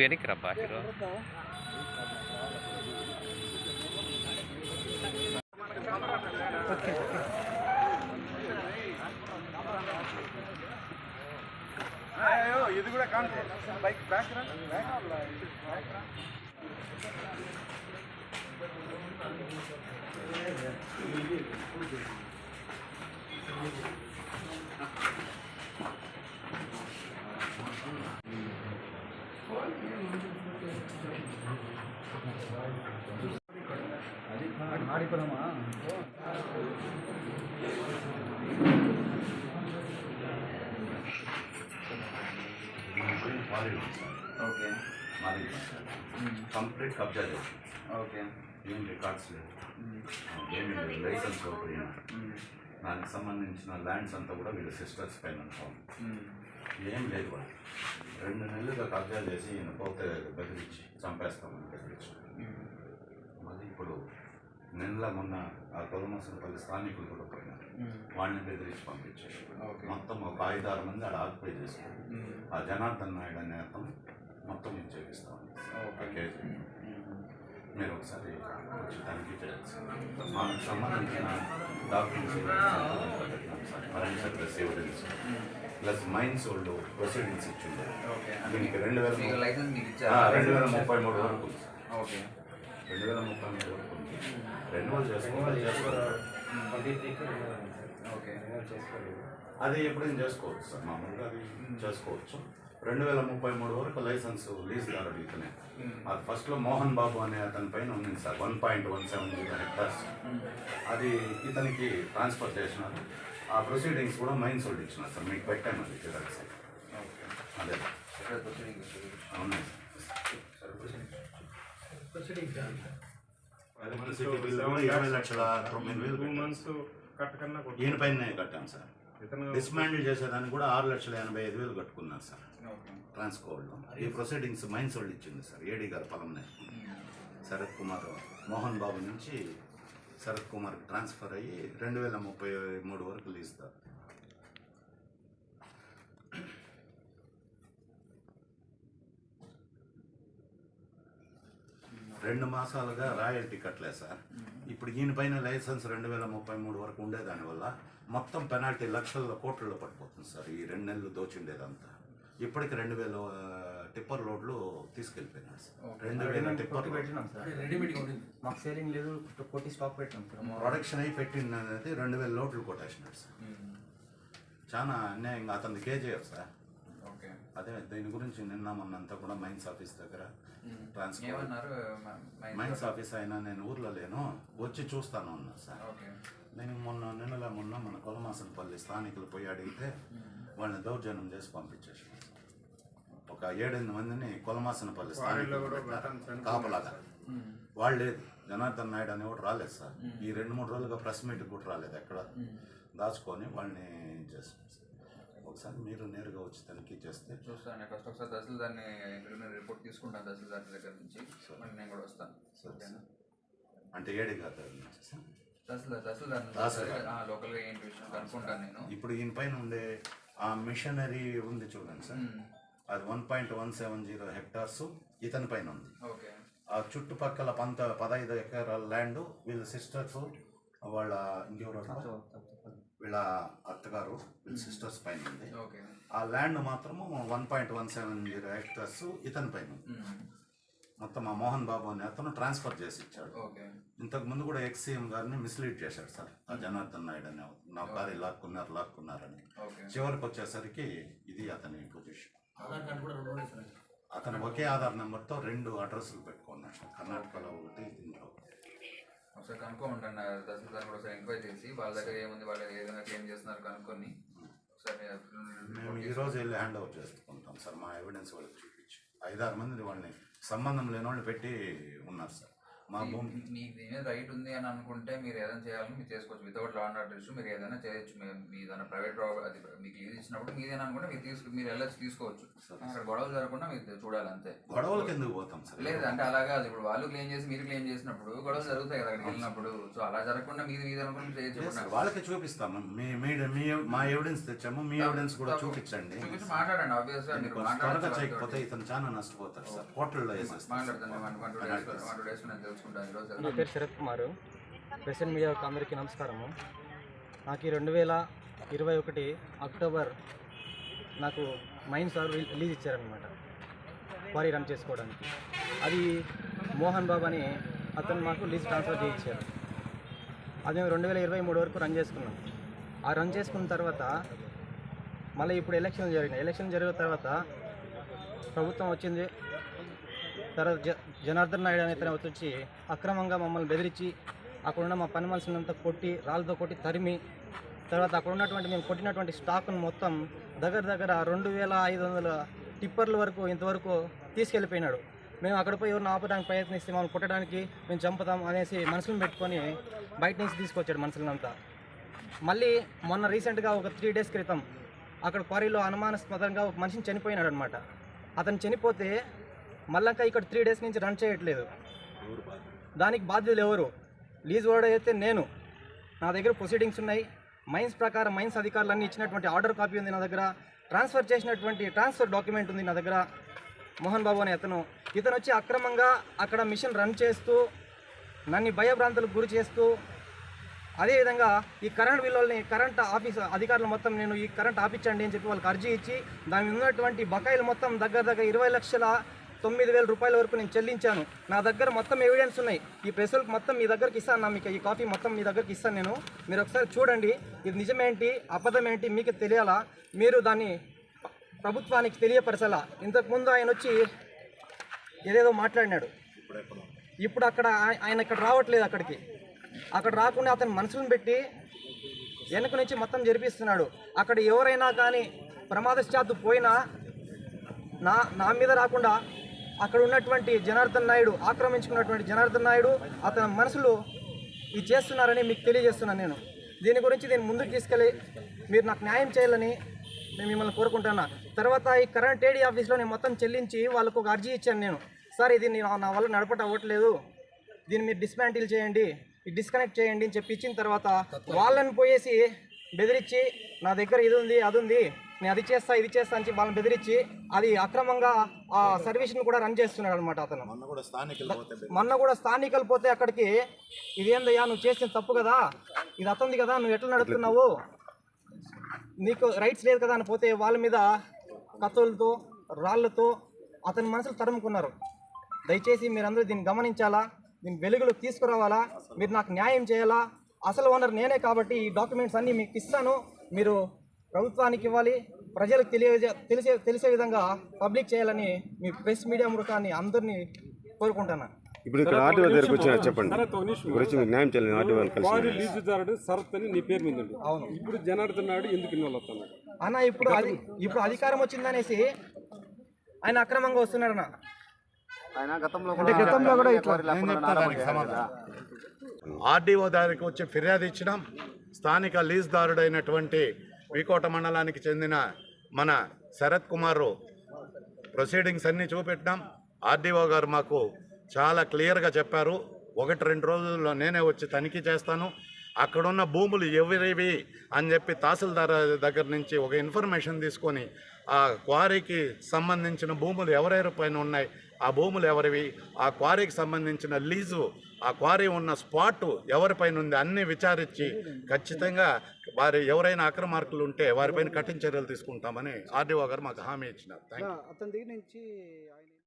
నువ్వు వెనక్కి రబ్బా హీరో ఇది కూడా కాదు బైక్ బ్యాక్ రా ఓకే. మాది కంప్లీట్ కబ్జా చేసి ఓకే. ఏం రికార్డ్స్ లేదు ఏమి లేదు లైసెన్స్ ఒకటి దానికి సంబంధించిన ల్యాండ్స్ అంతా కూడా వీళ్ళ సిస్టర్స్ పైన ఏం లేదు వాళ్ళు రెండు నెలలుగా కబ్జా చేసి ఈయన పోతే బెదిరించి చంపేస్తామని బెదిరించి. మళ్ళీ ఇప్పుడు నిన్న మొన్న ఆ కొలమసనపల్లి స్థానికులు కూడా పోయినారు. వాళ్ళని బెదిరించి పంపించారు. మొత్తం ఒక ఐదారు మంది ఆడ ఆక్యుపై చేసుకుని ఆ జనార్దన్ నాయుడు అనే అతను మొత్తం ఇది చేపిస్తాం ఓకే. ఆ కేసు. మీరు ఒకసారి వచ్చి తనిఖీ చేయాల్సి మనకు సంబంధించిన documents forensic evidence. Plus mines వాళ్ళు ప్రొసీడింగ్స్ దీనికి రెండు వేల మీకు మీకు రెండు వేల ముప్పై మూడు వరకు. ఓకే. రెండు వేల ముప్పై మూడు వరకు ఉంది. రెన్యువల్ చేసుకోవాలి చేసుకోవాలి ఓకే. అది ఎప్పుడైనా చేసుకోవచ్చు సార్. మామూలుగా అది చేసుకోవచ్చు. రెండు వేల ముప్పై మూడు వరకు లైసెన్స్ లీజ్ దారు ఇతనే. అది ఫస్ట్లో మోహన్ బాబు అనే అతని పైన ఉంది sir. One point one seven zero hectares అది ఇతనికి ట్రాన్స్ఫర్ చేసినారు. ఆ ప్రొసీడింగ్స్ కూడా మైన్స్ వాళ్ళు ఇచ్చినారు సార్. మీకు పెట్టాను అది జిరాక్స్. ఓకే. అదే. అవును ఎలక్ట్రిసిటీ బిల్ కూడా ఇరవై లక్షల తొమ్మిది వేలు టూ పెట్టాం మంత్స్ సార్. కట్టకన్నా ఈయన పైన కట్టాం సార్. డిస్మాండిల్ చేసేదానికి కూడా ఆరు లక్షల ఎనభై ఐదు వేలు కట్టుకున్నారు సార్. ఓకే. ట్రాన్స్కోడ్లో ఈ ప్రొసీడింగ్స్ మైన్స్ వాళ్ళు ఇచ్చింది సార్ ఏడీ గారు పొలంనే శరత్ కుమార్ మోహన్ బాబు నుంచి శరత్ కుమార్కి ట్రాన్స్ఫర్ అయ్యి రెండు వేల ముప్పై మూడు వరకు లీస్తారు రెండు మాసాలుగా రాయల్టీ కట్టలేదు సార్. ఇప్పుడు ఈయన పైన లైసెన్స్ రెండు వేల ముప్పై మూడు వరకు ఉండేదాని వల్ల మొత్తం పెనాల్టీ లక్షల కోట్లలో పడిపోతుంది సార్ ఈ రెండు నెలలు దోచిండేదంతా. ఇప్పటికి రెండు వేల టిప్పర్ లోడ్లు తీసుకెళ్ళిపోయినాడు సార్. రెండు వేల టిప్పర్ మాకు సేలింగ్ లేదు కొట్టి స్టాక్ పెట్టినాం సార్. మా ప్రొడక్షన్ అయి పెట్టింది అనేది రెండు వేల లోడ్లు కొట్టేసినాడు సార్. చాలా అన్యాయంగా అతని కేజీఎఫ్ సార్. అదే దీని గురించి నిన్న మొన్నంతా కూడా మైన్స్ ఆఫీస్ దగ్గర ట్రాన్స్ఫర్ మైన్స్ ఆఫీస్ అయినా నేను ఊర్లో లేను వచ్చి చూస్తాను అన్నారు సార్. ఓకే. నేను మొన్న నిన్నలా మొన్న మన కొలమాసనపల్లి స్థానికులు పోయి అడిగితే వాళ్ళని దౌర్జన్యం చేసి పంపించేసి ఒక ఏడెనిమిది మందిని కొలమాసనపల్లి స్థానికులు కాపలాగా. వాళ్ళు లేదు. జనార్దన్ నాయుడు అని కూడా రాలేదు సార్. ఈ రెండు మూడు రోజులుగా ప్రెస్ మీట్ కూడా రాలేదు ఎక్కడ. దాచుకొని వాళ్ళని సార్ ఒకసారి మీరు నేరుగా వచ్చి తనిఖీ చేస్తే చూస్తాను ఫస్ట్ ఒకసారి తహసీల్దార్ని ప్రిలిమినరీ రిపోర్ట్ తీసుకుంటాను తహసీల్దార్ దగ్గర నుంచి. మళ్ళీ నేను కూడా వస్తాను. సరే, ఓకేనా? అంటే ఏడి సార్. తహసీల్దార్ లోకల్గా ఏంటి విషయం కనుక్కుంటాను నేను. ఇప్పుడు ఈయన పైన ఉండే ఆ మిషనరీ ఉంది చూడండి సార్. అది one point one seven zero hectares ఇతని పైన ఉంది. ఓకే. ఆ చుట్టుపక్కల పంత పదహైదు ఎకరాల ల్యాండ్ వీళ్ళ సిస్టర్స్ వాళ్ళ ఇంకెవరు వీళ్ళ అత్తగారు వీళ్ళ సిస్టర్స్ పైన ఉంది ఓకే. ఆ ల్యాండ్ మాత్రము one point one seven zero hectares ఇతని పైన. మొత్తం ఆ మోహన్ బాబు అనే అతను ట్రాన్స్ఫర్ చేసి ఇచ్చాడు. ఓకే. ఇంతకు ముందు కూడా ఎక్స్ సీఎం గారిని మిస్లీడ్ చేశాడు సార్. ఆ జనార్దన్ నాయుడు అనే నా భార్య లాక్కున్నారు లాక్కున్నారని. ఓకే. చివరికి వచ్చేసరికి ఇది అతని పొజిషన్ అతను ఒకే ఆధార్ నెంబర్తో రెండు అడ్రస్లు పెట్టుకున్నాడు. సార్ కర్ణాటకలో ఒకటి దీంట్లో ఒకటి. ఒకసారి కనుక్కోమంటాను తహసీల్దార్ కూడా ఒకసారి ఎంక్వైరీ చేసి వాళ్ళ దగ్గర ఏముంది వాళ్ళు ఏ విధంగా క్లెయిమ్ చేస్తున్నారు కనుక్కొని ఒకసారి మేము ఈ రోజు వెళ్ళి హ్యాండ్ ఓవర్ చేసుకుంటాం సార్ మా ఎవిడెన్స్ వాళ్ళకి చూపించి. ఐదారు మంది వాళ్ళని సంబంధం లేని వాళ్ళు పెట్టి ఉన్నారు సార్. మా భూమి మీకు దీని మీద రైట్ ఉంది అని అనుకుంటే మీరు ఏదైనా చేయాలని మీరు చేసుకోవచ్చు. Without law and order issue మీరు ఏదైనా చేయొచ్చు. మీ ఏదైనా ప్రైవేట్ అది మీకు లీజ్ ఇచ్చినప్పుడు మీదేనా అనుకుంటే మీరు తీసుకు మీరు వెళ్ళొచ్చు తీసుకోవచ్చు. అక్కడ గొడవలు జరగకుండా మీరు చూడాలి అంతే. గొడవలకి ఎందుకు పోతాం సార్? లేదు అంటే అలాగా ఇప్పుడు వాళ్ళు క్లెయిమ్ చేసి మీరు క్లెయిమ్ చేసినప్పుడు గొడవలు జరుగుతాయి కదా అక్కడికి వెళ్ళినప్పుడు. సో అలా జరగకుండా మీది మీద అనుకుంటే చేయొచ్చు. వాళ్ళకి చూపిస్తాము మీ మీ మీ ఎవిడెన్స్ తెచ్చాము మీ ఎవిడెన్స్ కూడా చూపించండి. చూపించి మాట్లాడండి ఆబ్వియస్గా మీరు చేయకపోతే ఇతను చాలా నష్టపోతారు సార్. వేసేస్తారు మాట్లాడుతాను one two days one two days ఈరోజు. నా పేరు శరత్ కుమార్. ప్రెసిడెంట్ మీడియా అందరికీ నమస్కారము. నాకు ఈ రెండు వేల ఇరవై ఒకటి అక్టోబర్ నాకు మైన్స్ సార్ రిలీజ్ ఇచ్చారనమాట క్వారీ రన్ చేసుకోవడానికి. అది మోహన్ బాబు అని అతను మాకు లీజ్ ట్రాన్స్ఫర్ చేయించారు. అది మేము రెండు వేల ఇరవై మూడు వరకు రన్ చేసుకున్నాం. ఆ రన్ చేసుకున్న తర్వాత మళ్ళీ ఇప్పుడు ఎలక్షన్ జరిగినాయి ఎలక్షన్ జరిగిన తర్వాత ప్రభుత్వం వచ్చింది. తర్వాత జనార్దన్ నాయుడు అనే అతను వచ్చి అక్రమంగా మమ్మల్ని బెదిరించి అక్కడ ఉన్న మా పని మనుషులంతా కొట్టి రాళ్ళతో కొట్టి తరిమి తర్వాత అక్కడ ఉన్నటువంటి మేము కొట్టినటువంటి స్టాక్ను మొత్తం దగ్గర దగ్గర రెండు వేల ఐదు వందల టిప్పర్ల వరకు ఇంతవరకు తీసుకెళ్ళిపోయినాడు. మేము అక్కడ పోయి ఎవరిని ఆపడానికి ప్రయత్నిస్తే మమ్మల్ని కొట్టడానికి మేము చంపుతాం అనేసి మనుషులను పెట్టుకొని బయట నుంచి తీసుకొచ్చాడు మనుషులంతా. మళ్ళీ మొన్న రీసెంట్గా ఒక త్రీ డేస్ క్రితం అక్కడ క్వారీలో అనుమానాస్పదంగా ఒక మనిషిని చనిపోయినాడు అనమాట అతను చనిపోతే మళ్ళంకా ఇక్కడ త్రీ డేస్ నుంచి రన్ చేయట్లేదు. దానికి బాధ్యతలు ఎవరు? లీజ్ ఓడర్ అయితే నేను. నా దగ్గర ప్రొసీడింగ్స్ ఉన్నాయి. మైన్స్ ప్రకారం మైన్స్ అధికారులన్నీ ఇచ్చినటువంటి ఆర్డర్ కాపీ ఉంది నా దగ్గర. ట్రాన్స్ఫర్ చేసినటువంటి ట్రాన్స్ఫర్ డాక్యుమెంట్ ఉంది నా దగ్గర. మోహన్ బాబు అనే అతను. ఇతను వచ్చి అక్రమంగా అక్కడ మిషన్ రన్ చేస్తూ నన్ను భయభ్రాంతులకు గురి చేస్తూ అదేవిధంగా ఈ కరెంట్ బిల్లుల్ని కరెంట్ ఆఫీస్ అధికారులు మొత్తం నేను ఈ కరెంట్ ఆపించండి అని చెప్పి వాళ్ళకి అర్జీ ఇచ్చి దాని ఉన్నటువంటి బకాయిలు మొత్తం దగ్గర దగ్గర ఇరవై లక్షల తొమ్మిది వేల రూపాయల వరకు నేను చెల్లించాను. నా దగ్గర మొత్తం ఎవిడెన్స్ ఉన్నాయి. ఈ ప్రెస్లకు మొత్తం మీ దగ్గరికి ఇస్తాను నా మీకు. ఈ కాపీ మొత్తం మీ దగ్గరికి ఇస్తాను నేను. మీరు ఒకసారి చూడండి. ఇది నిజమేంటి? అబద్ధం ఏంటి మీకు తెలియాలా? మీరు దాన్ని ప్రభుత్వానికి తెలియపరచాలా? ఇంతకుముందు ఆయన వచ్చి ఏదేదో మాట్లాడినాడు. ఇప్పుడు అక్కడ ఆయన ఇక్కడ రావట్లేదు అక్కడికి. అక్కడ రాకుండా అతను మనసులను పెట్టి వెనక నుంచి మొత్తం జరిపిస్తున్నాడు. అక్కడ ఎవరైనా కానీ ప్రమాదశాత్తు పోయినా నా నా మీద రాకుండా అక్కడ ఉన్నటువంటి జనార్దన్ నాయుడు ఆక్రమించుకున్నటువంటి జనార్దన్ నాయుడు అతని మనసులో ఇది చేస్తున్నారని మీకు తెలియజేస్తున్నాను నేను. దీని గురించి నేను ముందుకు తీసుకెళ్ళి మీరు నాకు న్యాయం చేయాలని నేను మిమ్మల్ని కోరుకుంటున్నా. తర్వాత ఈ కరెంట్ ఏడీ ఆఫీస్లో నేను మొత్తం చెల్లించి వాళ్ళకు ఒక అర్జీ ఇచ్చాను నేను. సార్ ఇది నేను నా వల్ల నడపట అవ్వట్లేదు. దీన్ని మీరు డిస్మాంటిల్ చేయండి డిస్కనెక్ట్ చేయండి అని చెప్పి ఇచ్చిన తర్వాత వాళ్ళని పోయేసి బెదిరించి నా దగ్గర ఇది ఉంది అది ఉంది నేను అది చేస్తా ఇది చేస్తా అని చెప్పి వాళ్ళని బెదిరించి అది అక్రమంగా ఆ సర్వీస్ని కూడా రన్ చేస్తున్నాడు అనమాట అతను. మొన్న కూడా స్థానికులు పోతే అక్కడికి ఇదేందయ్యా నువ్వు చేసిన తప్పు కదా ఇది అతంది కదా నువ్వు ఎట్లా నడుపుతున్నావు? నీకు రైట్స్ లేదు కదా అని పోతే వాళ్ళ మీద కత్తులతో రాళ్ళతో అతని మనసులు తరుముకున్నారు. దయచేసి మీరందరూ దీన్ని గమనించాలా? దీన్ని వెలుగులో తీసుకురావాలా? మీరు నాకు న్యాయం చేయాలా? అసలు ఓనర్ నేనే కాబట్టి ఈ డాక్యుమెంట్స్ అన్నీ మీకు ఇస్తాను. మీరు ప్రభుత్వానికి ఇవ్వాలి ప్రజలకు తెలియ తెలిసే తెలిసే విధంగా పబ్లిక్ చేయాలని మీ ప్రెస్ మీడియా మృగాన్ని అందరినీ కోరుకుంటున్నాను ఇప్పుడు ఇక్కడ ఆర్టీఓ దగ్గరకు వచ్చిన చెప్పండి. గురించి న్యాయం చేయాలి ఆర్టీఓ వారి లీజుదారుడు శరత్ అని నీ పేరు మీద ఉంది. అవును. ఇప్పుడు జనార్దన్ నాయుడు ఎందుకు ఇన్వాల్వ్ అవుతున్నాడు అన్న ఇప్పుడు అది ఇప్పుడు అధికారం వచ్చిందనేసి ఆయన అక్రమంగా వస్తున్నాడన్న అంటే గతంలో కూడా ఇట్లా ఆర్డీఓ దగ్గరికి వచ్చి ఫిర్యాదు ఇచ్చినాం. స్థానిక లీజ్దారుడైనటువంటి వికోట మండలానికి చెందిన మన శరత్ కుమారు ప్రొసీడింగ్స్ అన్నీ చూపెట్టినాం. ఆర్డీఓ గారు మాకు చాలా క్లియర్గా చెప్పారు. ఒకటి రెండు రోజుల్లో నేనే వచ్చి తనిఖీ చేస్తాను. అక్కడున్న భూములు ఎవరివి అని చెప్పి తహసీల్దార్ దగ్గర నుంచి ఒక ఇన్ఫర్మేషన్ తీసుకొని ఆ క్వారీకి సంబంధించిన భూములు ఎవరెవరి పైన ఉన్నాయి ఆ భూములు ఎవరివి? ఆ క్వారీకి సంబంధించిన లీజు ఆ క్వారీ ఉన్న స్పాట్ ఎవరిపైన ఉంది అన్నీ విచారించి ఖచ్చితంగా వారి ఎవరైనా అక్రమార్కులు ఉంటే వారిపైన కఠిన చర్యలు తీసుకుంటామని ఆర్డీఓ గారు మాకు హామీ ఇచ్చినారు. థ్యాంక్ యూ అతని దగ్గర నుంచి